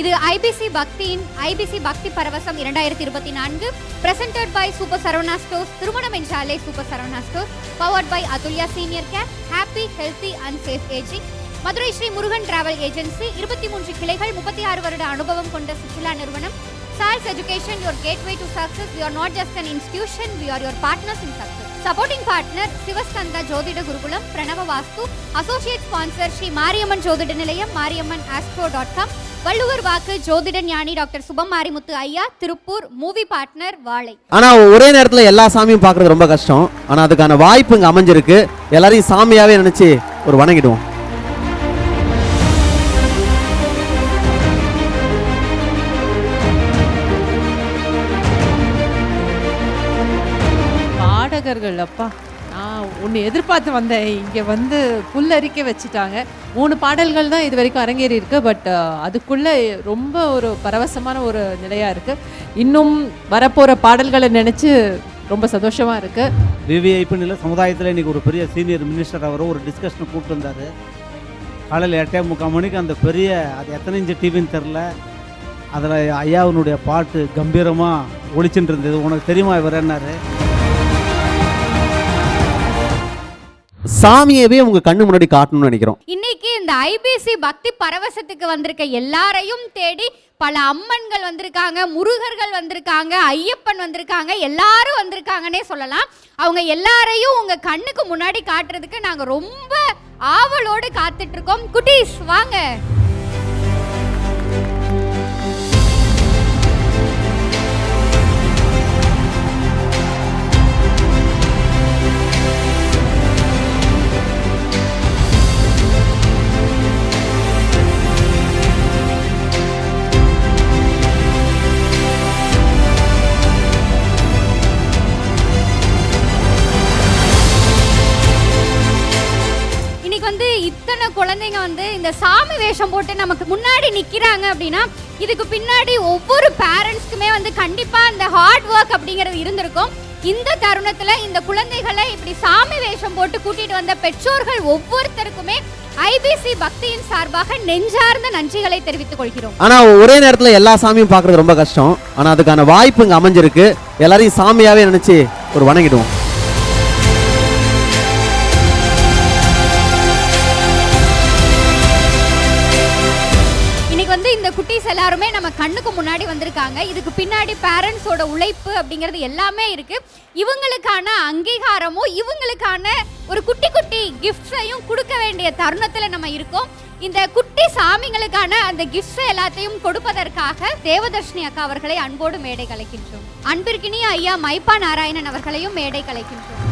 இது ஐபிசி பக்தியின் ஐபிசி பக்தி பரவசம் இரண்டாயிரத்தி இருபத்தி நான்கு presented by super Saravana stores திருமணம் என்றாலே super Saravana stores powered by Atulya senior care happy healthy and safe ageing Madurai Sri Murugan travel agency இருபத்தி மூன்று கிளைகள் முப்பத்தி ஆறு வருட அனுபவம் கொண்ட சுற்றுலா நிறுவனம். Sals education your gateway to success we not just an institution we are your partners in success supporting partner Sivaskandha Jothida Gurukulam Pranava Vastu associate sponsor Sri Mariamman Jothida Nilayam Mariamman astro dot com Valluvar Vakku Jothida Gnani doctor சுபம் மாரிமுத்து ஐயா Tiruppur movie partner வாழை. ஆனா ஒரே நேரத்துல எல்லா சாமியும் பார்க்கிறது ரொம்ப கஷ்டம். ஆனா அதுக்கான வாய்ப்பு இங்க அமைஞ்சிருக்கு. எல்லாரையும் சாமியாவே நினைச்சு ஒரு வணங்கிடுவோம். பாடகர்கள் அப்பா. நான் உன்னை எதிர்பார்த்து வந்தேன். இங்கே வந்து புல்லரிக்க வச்சுட்டாங்க. மூணு பாடல்கள் தான் இது வரைக்கும் அரங்கேறி இருக்கு. பட் அதுக்குள்ளே ரொம்ப ஒரு பரவசமான ஒரு நிலையாக இருக்குது இன்னும் வரப்போகிற பாடல்களை நினச்சி ரொம்ப சந்தோஷமாக இருக்குது விவிஐபின்னு சமுதாயத்தில் இன்றைக்கி ஒரு பெரிய சீனியர் மினிஸ்டர் அவரும் ஒரு டிஸ்கஷனை கூப்பிட்டு வந்தார். காலையில் எட்டே முக்கால் மணிக்கு அந்த பெரிய அது எத்தனை இன்ச்சு டிவின்னு தெரில அதில் ஐயாவினுடைய பாட்டு கம்பீரமாக ஒழிச்சுட்டு இருந்தது. உனக்கு தெரியுமா இவர் என்னாரு? சாமியவே உங்க கண்ணு முன்னாடி காட்டணும்னு நினைக்கிறோம். இன்னைக்கு இந்த ஐபிசி பக்தி பரவசத்துக்கு வந்திருக்க எல்லாரையும் தேடி பல அம்மன்கள் வந்திருக்காங்க முருகர்கள் வந்திருக்காங்க ஐயப்பன் வந்திருக்காங்க எல்லாரும் வந்திருக்காங்கன்னே சொல்லலாம். அவங்க எல்லாரையும் உங்க கண்ணுக்கு முன்னாடி காட்டுறதுக்கு நாங்க ரொம்ப ஆவலோடு காத்துட்டு இருக்கோம். குட்டீஸ் வாங்க. குழந்தைங்க வந்து இந்த சாமி வேஷம் போட்டு நமக்கு முன்னாடி நிற்கிறாங்க அப்படின்னா இதுக்கு பின்னாடி ஒவ்வொரு பேரண்ட்ஸ்க்குமே வந்து கண்டிப்பாக இந்த ஹார்ட் ஒர்க் அப்படிங்கிறது இருந்திருக்கும். இந்த தருணத்தில் இந்த குழந்தைகளை இப்படி சாமி வேஷம் போட்டு கூட்டிகிட்டு வந்த பெற்றோர்கள் ஒவ்வொருத்தருக்குமே ஐபிசி பக்தியின் சார்பாக நெஞ்சார்ந்த நன்றிகளை தெரிவித்துக் கொள்கிறோம். ஆனா ஒரே நேரத்துல எல்லா சாமியும் பாக்குறது ரொம்ப கஷ்டம். ஆனா அதுக்கான வாய்ப்பு இங்க அமைஞ்சிருக்கு. எல்லாரையும் சாமியாவே நினைச்சு ஒரு வணங்கிடுவோம். நம்ம கண்ணுக்கு முன்னாடி வந்திருக்காங்க. இதுக்கு பின்னாடி பேரண்ட்ஸோட உழைப்பு அப்படிங்கிறது எல்லாமே இருக்கு. இவங்களுக்கான அங்கீகாரமும் இவங்களுக்கான ஒரு குட்டி குட்டி கிஃப்ட்ஸையும் கொடுக்க வேண்டிய தருணத்துல நம்ம இருக்கோம். இந்த குட்டி சாமிங்களுக்கான அந்த கிஃப்ட்ஸ் எல்லாத்தையும் கொடுப்பதற்காக தேவதர்ஷினி அக்கா அவர்களை அன்போடு மேடை கலைக்கின்றோம். அன்பிற்கினி ஐயா மைப்பா நாராயணன் அவர்களையும் மேடை கலைக்கின்றோம்.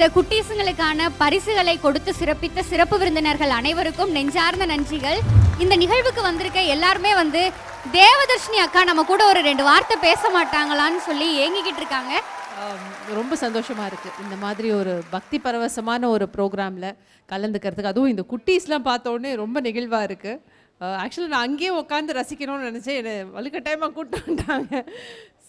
இந்த குட்டீஸுங்களுக்கான பரிசுகளை கொடுத்து சிறப்பித்த சிறப்பு விருந்தினர்கள் அனைவருக்கும் நெஞ்சார்ந்த நன்றிகள். இந்த நிகழ்வுக்கு வந்திருக்க எல்லாருமே வந்து தேவதர்ஷினி அக்கா நம்ம கூட ஒரு ரெண்டு வார்த்தை பேச மாட்டாங்களான்னு சொல்லி ஏங்கிக்கிட்டு இருக்காங்க. ரொம்ப சந்தோஷமாக இருக்குது இந்த மாதிரி ஒரு பக்தி பரவசமான ஒரு ப்ரோக்ராமில் கலந்துக்கிறதுக்கு. அதுவும் இந்த குட்டீஸ்லாம் பார்த்தோன்னே ரொம்ப நெகிழ்வாக இருக்குது ஆக்சுவலாக நான் அங்கேயே உட்காந்து ரசிக்கணும்னு நினச்சேன். என்னை வலுக்கட்டாயமாக கூப்பிட்டு வந்தாங்க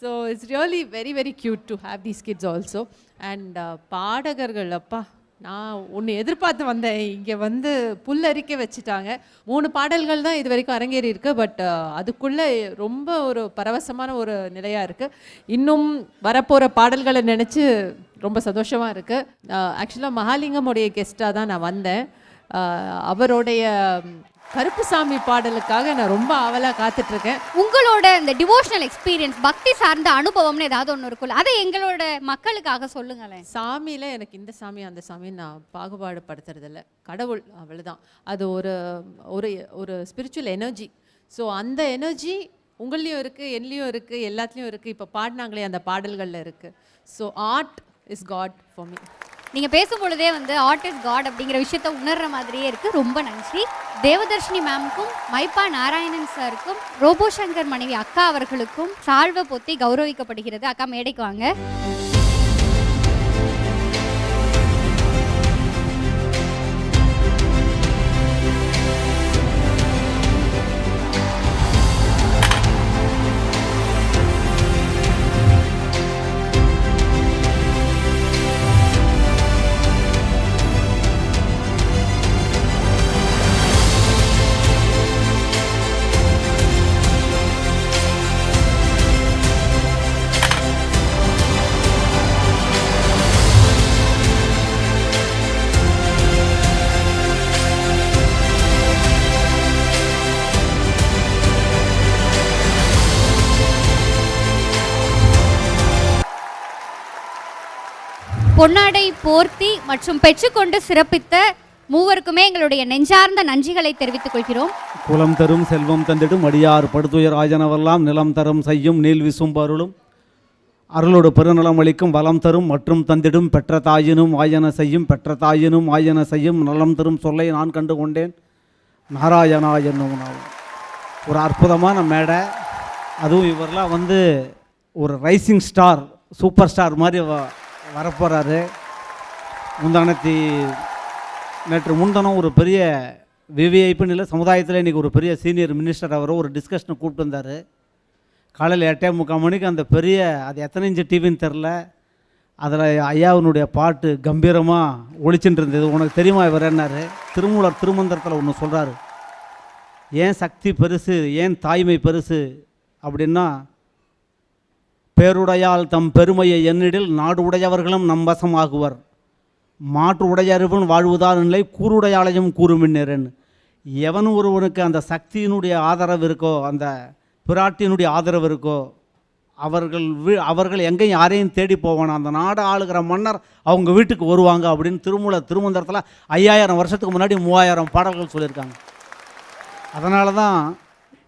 so it's really very very cute to have these kids also and uh, பாடகர்கள் அப்பா நான் ஒன்று எதிர்பார்த்து வந்தேன். இங்கே வந்து புல்லரிக்க வச்சுட்டாங்க. மூணு பாடல்கள் தான் இது வரைக்கும் அரங்கேறி இருக்குது பட் uh, அதுக்குள்ளே ரொம்ப ஒரு பரவசமான ஒரு நிலையாக இருக்குது இன்னும் வரப்போகிற பாடல்களை நினச்சி ரொம்ப சந்தோஷமாக இருக்குது ஆக்சுவலாக uh, மகாலிங்கமுடைய கெஸ்ட்டாக தான் நான் வந்தேன். அவருடைய கருப்புசாமி பாடலுக்காக நான் ரொம்ப ஆவலாக காத்துட்ருக்கேன். உங்களோட இந்த டிவோஷனல் எக்ஸ்பீரியன்ஸ் பக்தி சார்ந்த அனுபவம்னு ஏதாவது ஒன்று இருக்குல்ல அதை எங்களோட மக்களுக்காக சொல்லுங்களேன். சாமியில் எனக்கு இந்த சாமி அந்த சாமி நான் பாகுபாடு படுத்துறதில்ல கடவுள் அவ்வளவுதான். அது ஒரு ஒரு ஒரு ஸ்பிரிச்சுவல் எனர்ஜி ஸோ அந்த எனர்ஜி உங்கள்லேயும் இருக்குது என்னலேயும் இருக்குது எல்லாத்துலேயும் இருக்குது இப்போ பாடினாங்களே அந்த பாடல்களில் இருக்குது so art is God for me நீங்க பேசும் பொழுதே வந்து ஆர்ட் இஸ் காட் அப்படிங்கிற விஷயத்த உணர்ற மாதிரியே இருக்கு. ரொம்ப நன்றி. தேவதர்ஷினி மேம்க்கும் மைப்பா நாராயணன் சாருக்கும் ரோபோ சங்கர் மனைவி அக்கா அவர்களுக்கும் சால்வை பொத்தி கௌரவிக்கப்படுகிறது. அக்கா மேடைக்கு வாங்க. பொன்னாடை போர்த்தி மற்றும் பெற்றுக்கொண்டு சிறப்பித்த மூவருக்குமே எங்களுடைய நெஞ்சார்ந்த நன்றிகளை தெரிவித்துக் கொள்கிறோம். குலம் தரும் செல்வம் தந்திடும் அடியார் படுதுயர் ஆஜனவெல்லாம் நிலம் தரும் செய்யும் நீல் விசும் பருளும். அருளோடு பெருநலம் அளிக்கும் வளம் தரும் மற்றும் தந்திடும் பெற்ற தாயினும் ஆயன செய்யும் பெற்ற தாயினும் ஆயன செய்யும் நலம் தரும் சொல்லை நான் கண்டு கொண்டேன். நாராயணா என்னும் ஒரு அற்புதமான மேடை. அதுவும் இவரெலாம் வந்து ஒரு ரைசிங் ஸ்டார் சூப்பர் ஸ்டார் மாதிரி வரப்போகிறாரு முந்தானத்தி நேற்று முன்தினம் ஒரு பெரிய விவிஐப்புன்னு இல்லை சமுதாயத்தில் இன்றைக்கி ஒரு பெரிய சீனியர் மினிஸ்டர் அவரை ஒரு டிஸ்கஷனை கூப்பிட்டு வந்தார். காலையில் எட்டே முக்கால் மணிக்கு அந்த பெரிய அது எத்தனை இன்ச்சு டிவின்னு தெரில அதில் ஐயாவினுடைய பாட்டு கம்பீரமாக ஒழிச்சுட்டு இருந்தது. உனக்கு தெரியுமா இவர் என்னார்? திருமூலர் திருமந்திரத்தில் ஒன்று சொல்கிறாரு ஏன் சக்தி பெருசு ஏன் தாய்மை பெருசு? அப்படின்னா பேருடையால் தம் பெருமையை எண்ணிடில் நாடு உடையவர்களும் நம் வசமாகுவர். மாற்று உடையறிவன் வாழ்வுதான் நிலை கூருடையாளையும் கூறுமின்னேரன் எவன் ஒருவனுக்கு அந்த சக்தியினுடைய ஆதரவு இருக்கோ அந்த பிராட்டியினுடைய ஆதரவு இருக்கோ அவர்கள் வீ அவர்கள் எங்கேயும் யாரையும் தேடி போவானா? அந்த நாடு ஆளுகிற மன்னர் அவங்க வீட்டுக்கு வருவாங்க அப்படின்னு திருமூல திருமந்திரத்தில் ஐயாயிரம் வருஷத்துக்கு முன்னாடி மூவாயிரம் பாடல்கள் சொல்லியிருக்காங்க. அதனால தான்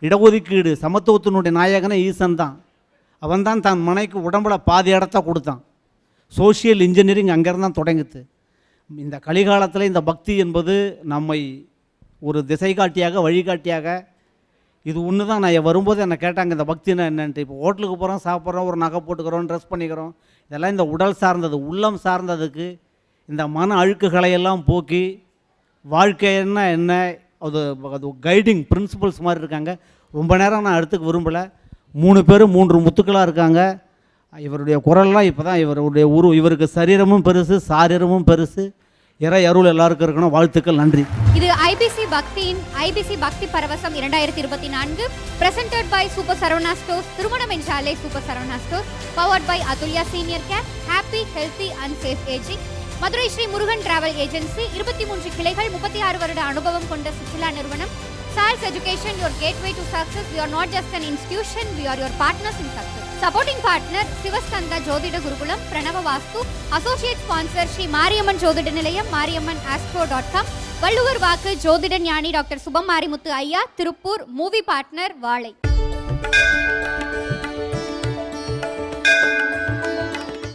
இடஒதுக்கீடு சமத்துவத்தினுடைய நாயகனே ஈசன் தான். அவன் தான் தன் மனைக்கு உடம்புல பாதி இடத்த கொடுத்தான். சோஷியல் இன்ஜினியரிங் அங்கேருந்து தான் தொடங்குது இந்த கலிகாலத்தில் இந்த பக்தி என்பது நம்மை ஒரு திசை காட்டியாக வழிகாட்டியாக இது ஒன்று தான் நான் வரும்போது என்னை கேட்டாங்க இந்த பக்தினா என்னன்ட்டு? இப்போ ஹோட்டலுக்கு போகிறோம் சாப்பிட்றோம் ஒரு நகை போட்டுக்கிறோம் ட்ரெஸ் பண்ணிக்கிறோம். இதெல்லாம் இந்த உடல் சார்ந்தது உள்ளம் சார்ந்ததுக்கு இந்த மன அழுக்குகளை எல்லாம் போக்கி வாழ்க்கைன்னா என்ன அது அது கைடிங் பிரின்சிபல்ஸ் மாதிரி இருக்காங்க. ரொம்ப நேரம் நான் எடுத்துக்க விரும்பலை. மூணு பேரும் மூன்று முத்துக்களாக இருக்காங்க. இவருடைய குரல்லாம் இப்போ தான் இவருடைய உரு இவருக்கு சரீரமும் பெருசு சாரீரமும் பெருசு. இறை அருள் எல்லாருக்கும் இருக்கணும். வாழ்த்துக்கள் நன்றி. இது ஐபிசி பக்தியின் ஐபிசி பக்தி பரவசம் இரண்டாயிரத்தி இருபத்தி நான்கு presented by super Saravana stores திருமணம் என்றாலே super Saravana stores powered by Atulya senior care happy healthy and safe ageing Madurai Sri Murugan travel agency இருபத்தி மூன்று கிளைகள் முப்பத்தி ஆறு வருட அனுபவம் கொண்ட சுற்றுலா நிறுவனம் Sals education your gateway to success. We are not just an institution, we are your partners in success. Supporting partner, Sivaskandha Jothida Gurukulam Pranava Vastu associate sponsor, Sri Mariamman Jothida Nilayam Mariamman dot com Valluvar Vakku Jothida ஞானி doctor சுபம் மாரிமுத்து ஐயா Tiruppur movie partner வாழை